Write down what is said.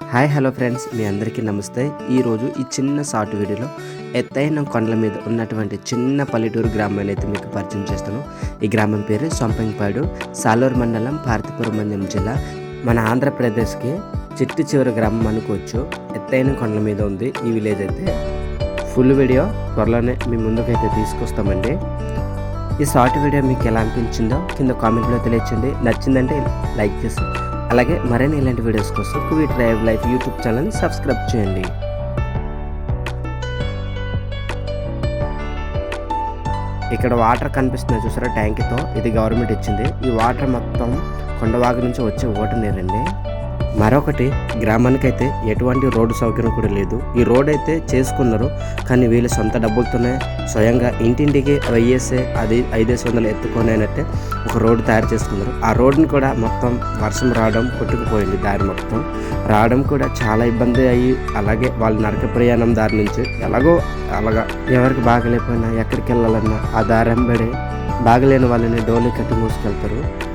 Hi hello friends. మీ అందరికీ నమస్తే. ఈరోజు ఈ చిన్న షార్ట్ వీడియోలో ఎత్తైన కొండల మీద ఉన్నటువంటి చిన్న పల్లెటూరు గ్రామాన్ని అయితే మీకు పరిచయం చేస్తాను. ఈ గ్రామం పేరు సొంపంపాడు సాలూరు మండలం పార్తీపురం మందిరం జిల్లా. మన ఆంధ్రప్రదేశ్కి చిట్టు చివరి గ్రామం అనుకోవచ్చు. ఎత్తైన కొండల మీద ఉంది ఈ విలేజ్ అయితే. ఫుల్ వీడియో త్వరలోనే మీ ముందుకైతే తీసుకొస్తామండి. ఈ షార్ట్ వీడియో మీకు ఎలా అనిపించిందో కింద కామెంట్లో తెలియచండి నచ్చిందంటే లైక్ చేసి అలాగే మరిన్ని ఇలాంటి వీడియోస్ కోసం కువీ డ్రైవ్ లైఫ్ యూట్యూబ్ ఛానల్ని సబ్స్క్రైబ్ చేయండి. ఇక్కడ వాటర్ కనిపిస్తుంది చూసారా? ట్యాంక్తో. ఇది గవర్నమెంట్ ఇచ్చింది. ఈ వాటర్ మొత్తం కొండవాగు నుంచి వచ్చే ఓట నీరండి. మరొకటి గ్రామానికైతే ఎటువంటి రోడ్డు సౌకర్యం కూడా లేదు. ఈ రోడ్ అయితే చేసుకున్నారు కానీ వీళ్ళు సొంత డబ్బులతోనే స్వయంగా ఇంటింటికి వెయ్యేసే అది ఐదేసి వందలు ఎత్తుకొనేనట్టే ఒక రోడ్డు తయారు చేసుకున్నారు. ఆ రోడ్డుని కూడా మొత్తం వర్షం రావడం కొట్టుకుపోయింది దారి మొత్తం. రావడం కూడా చాలా ఇబ్బంది అయ్యి అలాగే వాళ్ళ నడక ప్రయాణం దారి నుంచి ఎలాగో అలాగా ఎవరికి బాగలేకపోయినా ఎక్కడికి వెళ్ళాలన్నా ఆ దారి వెంబడి బాగలేని వాళ్ళని డోలి కట్టి మూసుకెళ్తారు.